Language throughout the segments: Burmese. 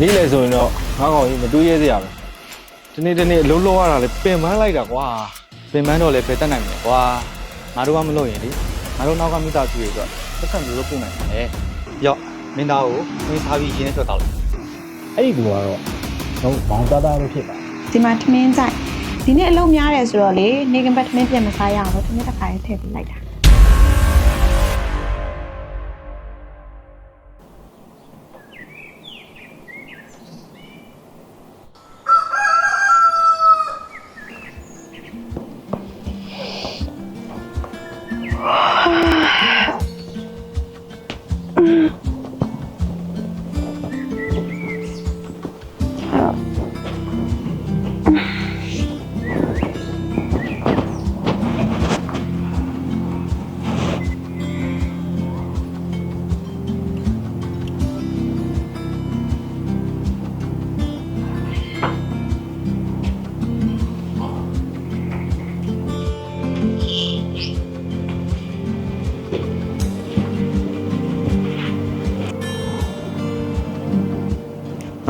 နေ့လေဆိုရင်တော့ငါးကောင်ကြီးမတွေးရဲစရာပဲဒီနေ့ဒီနေ့အလုံးလုံးရတာလေပင်ပန်းလိုက်တာကွာပင်ပန်းတော့လေဘယ်တက်နိုင်မလဲကွာငါတို့ကမလုပ်ရင်လေငါတို့နောက်ကမိသားစုတွေအတွက်သက်ဆက်လို့ပုံနိုင်မှာလေရော့မင်းသားကိုမင်းစားပြီးရင်းနဲ့ထွက်တော့အဲ့ဒီကူကတော့တော့ဘောင်သားသားလို့ဖြစ်ပါဒီမှာထမင်းကြိုက်ဒီနေ့အလုပ်များတယ်ဆိုတော့လေနေကပတ်ထမင်းပြန်မစားရအောင်လို့ထမင်းတစ်ခါရေးထည့်ပေးလိုက်တာ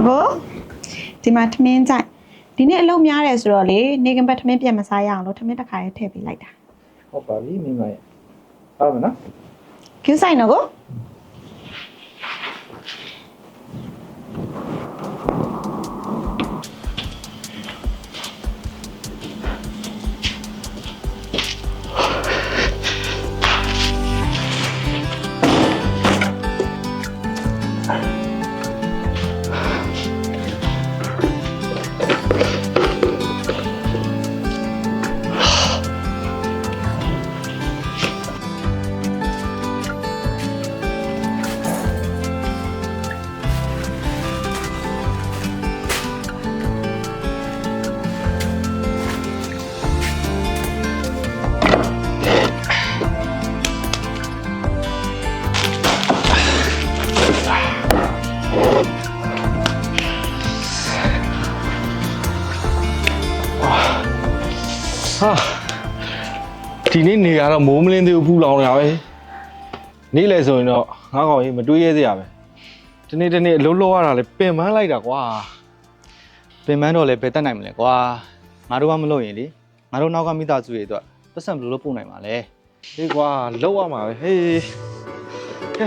ဘောဒီမှာထမင်းကြိုက်ဒီနေ့အလုပ်များတယ်ဆိုတော့လေနေကပတ်ထမင်းပြန်မစားရအောင်လို့ထမင်းတစ်ခါရေးထည့်ပေးလိုက်တာဟုတ်ပါပြီမိမရဲ့ဟုတ်မနော်ကျူးဆိုင်တော့ကို ဟာဒီနေ့နေရတော့မိုးမလင်းသေးဘူးပူလောင်နေတာပဲနေ့လေဆိုရင်တော့ငါးကောင်ကြီးမတွေးရဲစရာပဲဒီနေ့ဒီနေ့အလုံးလုံးရတာလေပင်ပန်းလိုက်တာကွာပင်ပန်းတော့လေဘယ်တက်နိုင်မလဲကွာငါတို့ကမလုပ်ရင်လေငါတို့နောက်ကမိသားစုတွေအတွက်သက်ဆက်ဘယ်လိုလုပ်ပုံနိုင်မှာလဲဟေးကွာလောက်ရမှာပဲဟေးကဲ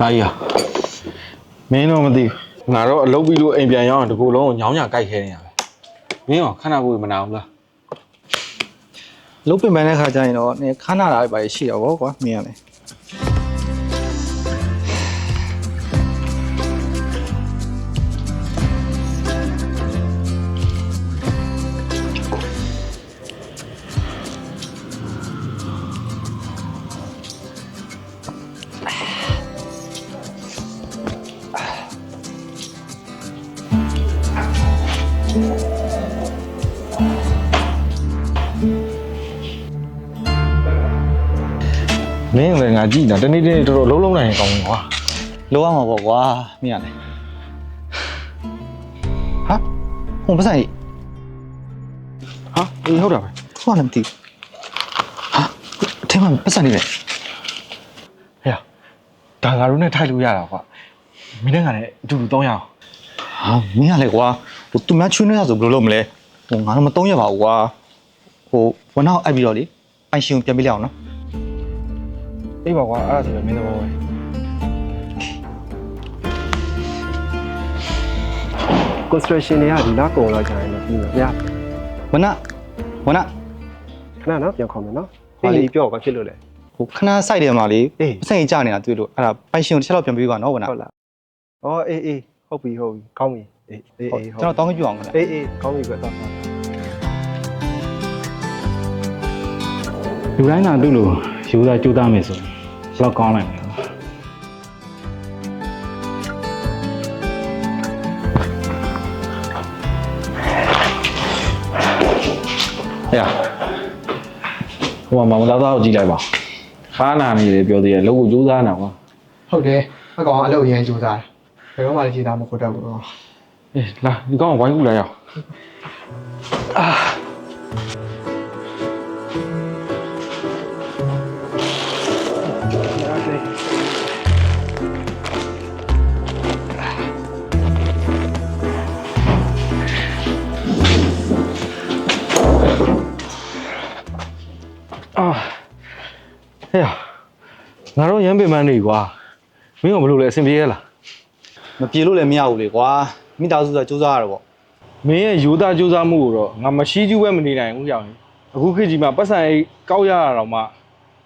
ဒါကြီးอ่ะမင်းတော့မသိဘူးငါတော့အလုပ်ပြီးလို့အိမ်ပြန်ရောက်ရင်ဒီကိုယ်လုံးကိုညောင်းညာကြိုက်ခဲနေရပဲမင်းရောခဏကိုမနာဘူးလားလုတ်ပင်ပန်းတဲ့ခါကျရင်တော့နည်းခါနာတာပဲရှိတော့ဗောကွာမင်းရလေ မင်းလည်းငါကြည့်နေတာတနေ့တနေ့တော်တော်လုံးလုံးနိုင်ရင်ကောင်းတယ်ကွာလိုရမှာဗောကွာမင်းရလေဟာဟိုပတ်စံကြီးဟာအေးဟုတ်တာပဲဟိုကလည်းမသိဘူးဟာအထဲမှာပတ်စံနေတယ်ဟဲ့ဒါငါတို့နဲ့ထိုက်လို့ရတာကွာမင်းနဲ့ငါနဲ့အတူတူတောင်းရအောင်ဟာမင်းရလေကွာဟိုသူများချွေးနေရဆိုဘယ်လိုလုပ်မလဲဟိုငါတို့မတုံးရပါဘူးကွာဟိုဝန်နောက်အပ်ပြီးတော့လေပိုင်ရှင်ကိုပြန်ပေးလိုက်အောင်နော် အေးပါကွာအဲ့ဒါဆိုလည်းမင်းသဘောပဲ construction တွေကဒီနောက်ကုန်တော့ကြာရင်တော့ပြီးမှာဗျာဝန်နဝန်နခဏနော်ပြန်ခေါ်မယ်နော်ဟာလေးပြောဘာဖြစ်လို့လဲဟိုခဏစိုက်တယ်မှာလေအေးပတ်စံကြီးကြာနေတာတွေ့လို့အဲ့ဒါပိုင်ရှင်ကိုတစ်ချက်လောက်ပြန်ပေးပါနော်ဝန်နဟုတ်လားအော်အေးအေးဟုတ်ပြီဟုတ်ပြီကောင်းပြီအေးအေးဟုတ်အေးကျွန်တော်တောင်းကြည့်အောင်ခင်ဗျအေးအေးကောင်းပြီကွတော့လူတိုင်းကသူ့လိုယူသားကြိုးသားမယ်ဆိုရင် ဘယ်တော့ကောင်းနိုင်မလဲဟဲ့ဟိုမှာမလာသားကိုကြည့်လိုက်ပါခါနာနေတယ်ပြောသေးတယ်လောက်ကိုစူးစမ်းနေတာကွာဟုတ်တယ်အကောင်အလုပ်ရမ်းကြိုးစားတယ်ဘယ်တော့မှလည်းခြေသားမခုတ်တတ်ဘူးတော့ အေးလာဒီကောင်ကဝိုင်းကူလာရအောင် အာ ငါတို့ရမ်းပင်မန်းနေကွာမင်းကဘယ်လိုလဲအဆင်ပြေရလားမပြေလို့လည်းမရဘူးလေကွာမိသားစုကစူးစမ်းရတော့ပေါ့မင်းရဲ့ယူသားကြိုးစားမှုကိုတော့ငါမရှိကျူးပဲမနေနိုင်ဘူးကြောင်ကြီးအခုခေတ်ကြီးမှာပတ်စံအိတ်ကောက်ရတာတော့မှ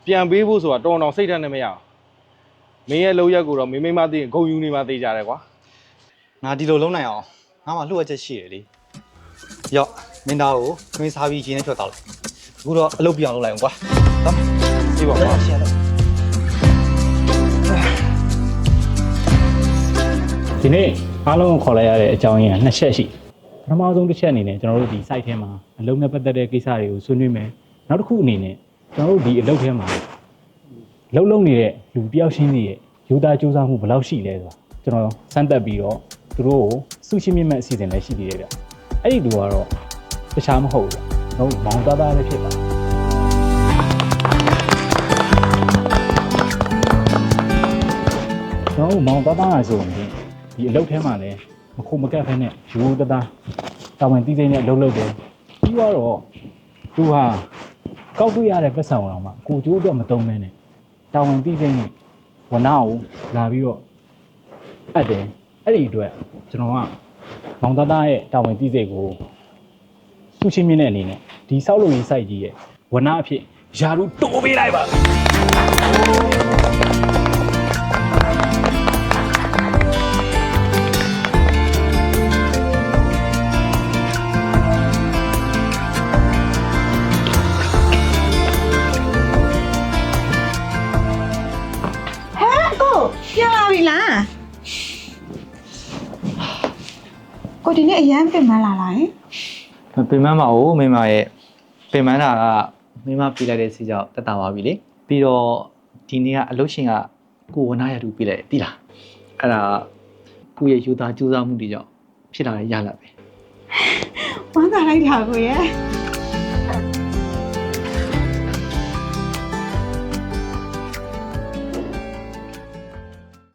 ပြန်ပေးဖို့ဆိုတာတော်တော်စိတ်ဓာတ်နဲ့မရအောင်မင်းရဲ့လောက်ရက်ကိုတော့မင်းမိမသိရင်ဂုံယူနေမှသိကြတယ်ကွာငါဒီလိုလုံးနိုင်အောင်ငါမှလှုပ်ရချက်ရှိရလေရော့မင်းသားကိုခင်းစားပြီးရင်းနဲ့ဖြတ်တော့လိုက်အခုတော့အလုပ်ပြအောင်လုပ်လိုက်အောင်ကွာသွားဒီပါကွာရှက် ဒီနေ့အားလုံးကိုခေါ်လိုက်ရတဲ့အကြောင်းရင်းကနှစ်ချက်ရှိပထမဆုံးတစ်ချက်အနေနဲ့ကျွန်တော်တို့ဒီ site ထဲမှာအလုံးနဲ့ပတ်သက်တဲ့ကိစ္စတွေကိုဆွေးနွေးမယ်နောက်တစ်ခုအနေနဲ့ကျွန်တော်တို့ဒီအလုပ်ထဲမှာလှုပ်လှုပ်နေတဲ့လူတယောက်ချင်းစီရဲ့ယူသားစူးစမ်းမှုဘယ်လောက်ရှိလဲဆိုတာကျွန်တော်စမ်းသပ်ပြီးတော့သူတို့ကိုစုရှင်းမြင့်မဲ့အစီအစဉ်လည်းရှိသေးတယ်ဗျအဲ့ဒီလူကတော့တခြားမဟုတ်ဘူးဗျကျွန်တော်တို့မောင်သားသားပဲဖြစ်ပါတယ်ကျွန်တော်တို့မောင်သားသားရဆိုရင် ဒီအလုပ်ထဲမှာလည်းမခုမကက်ဖဲနဲ့ယူတသားတာဝန်သိသိနဲ့အလုပ်လုပ်တယ်ပြီးတော့သူဟာကောက်တွေ့ရတဲ့ပတ်စံအောင်မှကိုကျိုးတော့မတုံးမဲနဲ့တာဝန်သိသိနဲ့ဝနာကိုလာပြီးတော့အပ်တယ်အဲ့ဒီအတွက်ကျွန်တော်ကမောင်သားသားရဲ့တာဝန်သိသိကိုသူ့ချင်းမြင့်တဲ့အနေနဲ့ဒီဆောက်လုပ်ရေး site ကြီးရဲ့ဝနာအဖြစ်ယာရုတိုးပေးလိုက်ပါ ဒီနေ့အရန်ပြင်မလာလားယင်မပင်မပါဘူးမိမရဲ့ပင်မတာကမိမပြလိုက်တဲ့စီကြောင့်တက်တာပါပြီလေပြီးတော့ဒီနေ့ကအလုပ်ရှင်ကကိုဝနာရတူပြလိုက်တယ်တိလားအဲ့ဒါကိုရဲ့ယူသားစူးစမ်းမှုတွေကြောင့်ဖြစ်လာတဲ့ရလာပဲဝမ်းသာလိုက်တာကိုရဲ့